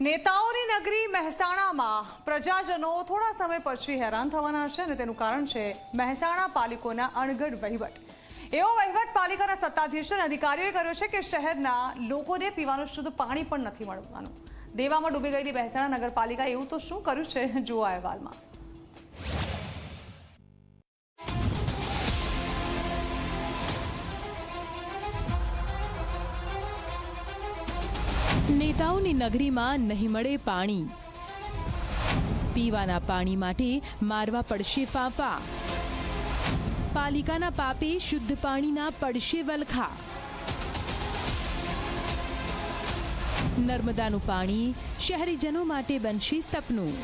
નેતાઓની નગરી મહેસાણામાં પ્રજાજનો થોડા સમય પછી હેરાન થવાના છે અને તેનું કારણ છે મહેસાણા પાલિકોના અણઘડ વહીવટ. એવો વહીવટ પાલિકાના સત્તાધીશ અને અધિકારીઓએ કર્યો છે કે શહેરના લોકોને પીવાનું શુદ્ધ પાણી પણ નથી મળવાનું. દેવામાં ડૂબી ગયેલી મહેસાણા નગરપાલિકા એવું તો શું કર્યું છે? જુઓ અહેવાલમાં. નેતાઓની નગરીમાં નહીં મળે પાણી. પીવાના પાણી માટે મારવા પડશે પાપા. પાલિકાના પાપે શુદ્ધ પાણીના પડશે વલખા. નર્મદાનું પાણી શહેરીજનો માટે બનશે સપનું.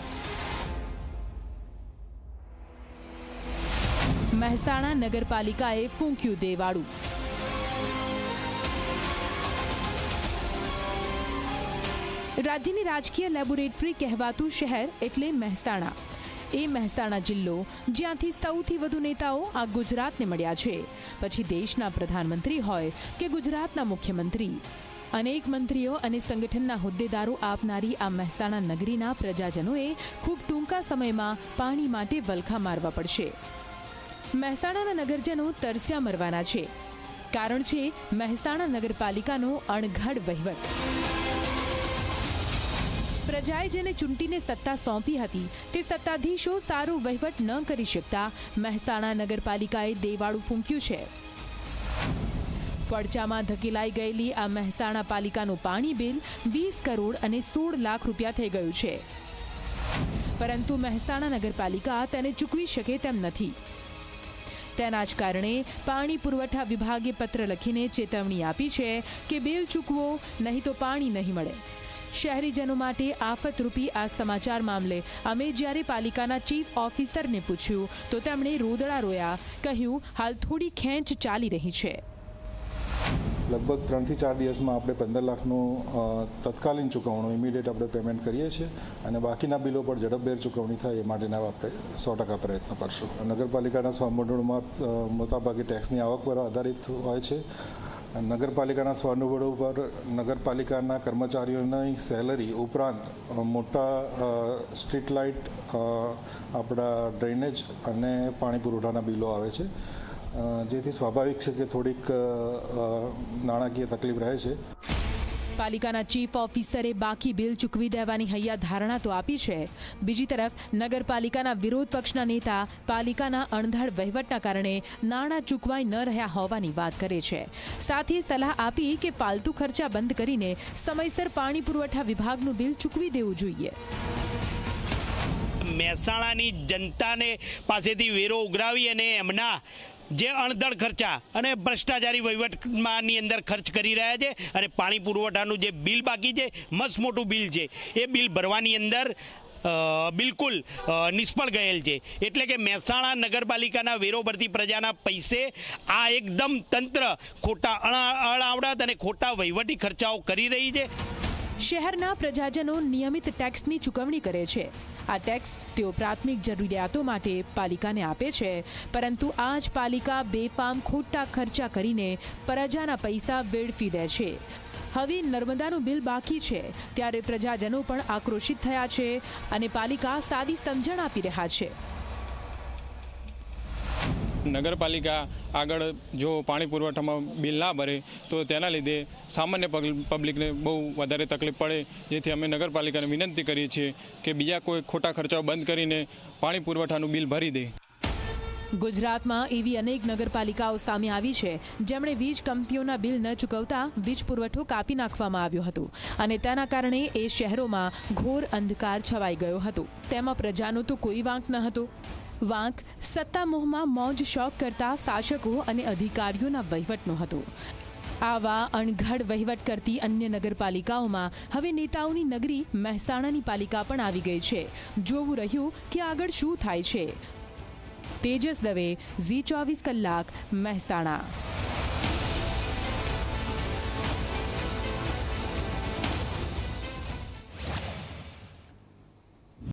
મહેસાણા નગરપાલિકાએ ફૂંક્યું દેવાળું. રાજ્યની રાજકીય લેબોરેટરી કહેવાતું શહેર એટલે મહેસાણા. એ મહેસાણા જિલ્લો જ્યાંથી સૌથી વધુ નેતાઓ આ ગુજરાતને મળ્યા છે. પછી દેશના પ્રધાનમંત્રી હોય કે ગુજરાતના મુખ્યમંત્રી. અનેક મંત્રીઓ અને સંગઠનના હોદ્દેદારો આપનારી આ મહેસાણા નગરીના પ્રજાજનોએ ખૂબ ટૂંકા સમયમાં પાણી માટે વલખા મારવા પડશે. મહેસાણાના નગરજનો તરસ્યા મરવાના છે. કારણ છે, મહેસાણા નગરપાલિકાનો અણઘડ વહીવટ. પ્રજાએ જેને ચૂંટીને સત્તા સોંપી હતી, તે સત્તાધીશો સારો વહીવટ ન કરી શકતા મહેસાણા નગરપાલિકાએ દેવાળું ફૂંક્યું છે. ફડચામાં ધકેલાઈ ગયેલી આ મહેસાણા પાલિકાનું પાણી બિલ વીસ કરોડ અને સોળ લાખ રૂપિયા થઈ ગયું છે. પરંતુ મહેસાણા નગરપાલિકા તેને ચૂકવી શકે તેમ નથી. તેના જ કારણે પાણી પુરવઠા વિભાગે પત્ર લખીને ચેતવણી આપી છે કે બિલ ચૂકવો, નહીં તો પાણી નહીં મળે. શહેરીજનો માટે આફતરૂપી આ સમાચાર મામલે. અમે જ્યારે પાલિકાના ચીફ ઓફિસરને પૂછ્યું, તો તેમણે રોદડા રોયા, કહ્યું, હાલ થોડી ખેંચ ચાલી રહી છે. લગભગ ત્રણથી ચાર દિવસમાં આપણે પંદર લાખનું તત્કાલીન ચૂકવણું, ઇમિડિયેટ આપણે પેમેન્ટ કરીએ છીએ અને બાકીના બિલો પર ઝડપભેર ચૂકવણી થાય એ માટેના આપણે સો ટકા પ્રયત્ન કરશું. નગરપાલિકાના સ્વામંડળમાં મોટાભાગે ટેક્સની આવક પર આધારિત હોય છે. નગરપાલિકાના સ્વનિર્ભળો પર નગરપાલિકાના કર્મચારીઓની સેલરી ઉપરાંત મોટા સ્ટ્રીટ લાઇટ આપણા ડ્રેનેજ અને પાણી પુરવઠાના બિલો આવે છે. જેથી સ્વાભાવિક છે કે થોડીક નાણાકીય તકલીફ રહે છે. પાલિકાના ચીફ ઓફિસરે બાકી બિલ ચૂકવી દેવાની હૈયા ધારણા તો આપી છે. બીજી તરફ, નગરપાલિકાના વિરોધ પક્ષના નેતા પાલિકાના અણધડ વહીવટના કારણે નાણાં ચૂકવાઈ ન રહ્યા હોવાની વાત કરે છે. સાથે સલાહ આપી કે ફાલતુ ખર્ચા બંધ કરીને સમયસર પાણી પુરવઠા વિભાગનું બિલ ચૂકવી દેવું જોઈએ. મહેસાણાની જનતાને પાસેથી વેરો ઉઘરાવી અને એમના જે અણધડ ખર્ચા અને ભ્રષ્ટાચારી વહીવટમાંની અંદર ખર્ચ કરી રહ્યા છે અને પાણી પુરવઠાનું જે બિલ બાકી છે, મસ્ત મોટું બિલ છે. એ બિલ ભરવાની અંદર બિલકુલ નિષ્ફળ ગયેલ છે. એટલે કે મહેસાણા નગરપાલિકાના વેરો ભરતી પ્રજાના પૈસે આ એકદમ તંત્ર ખોટા અણા- અણાવડત અને ખોટા વહીવટી ખર્ચાઓ કરી રહી છે. શહેરના પ્રજાજનો નિયમિત ટેક્સની ચૂકવણી કરે છે. આ ટેક્સ તેઓ પ્રાથમિક જરૂરિયાતો માટે પાલિકાને આપે છે. પરંતુ આ જ પાલિકા બેફામ ખોટા ખર્ચા કરીને પ્રજાના પૈસા વેડફી દે છે. હવે નર્મદાનું બિલ બાકી છે. ત્યારે પ્રજાજનો પણ આક્રોશિત થયા છે અને પાલિકા સાદી સમજણ આપી રહ્યા છે. નગરપાલિકા આગળ જો પાણી પુરવઠામાં બિલ ના ભરે, તો તેના લીધે સામાન્ય પબ્લિ- પબ્લિકને બહુ વધારે તકલીફ પડે. જેથી અમે નગરપાલિકાને વિનંતી કરીએ છીએ કે બીજા કોઈ ખોટા ખર્ચાઓ બંધ કરીને પાણી પુરવઠાનું બિલ ભરી દે. ગુજરાતમાં એવી અનેક નગરપાલિકાઓ સામે આવી છે, જેમણે વીજ કંપનીઓના બિલ ન ચૂકવતા વીજ પુરવઠો કાપી નાખવામાં આવ્યો હતો અને તેના કારણે એ શહેરોમાં ઘોર અંધકાર છવાઈ ગયો હતો. તેમાં પ્રજાનો તો કોઈ વાંક ન હતો. વાંક સત્તામોહમાં મોજ શોખ કરતા શાસકો અને અધિકારીઓના વહીવટનો હતો. આવા અણઘડ વહીવટ કરતી અન્ય નગરપાલિકાઓમાં હવે નેતાઓની નગરી મહેસાણાની પાલિકા પણ આવી ગઈ છે. જોવું રહ્યું કે આગળ શું થાય છે. તેજસ દવે, ઝી ચોવીસ કલાક, મહેસાણા.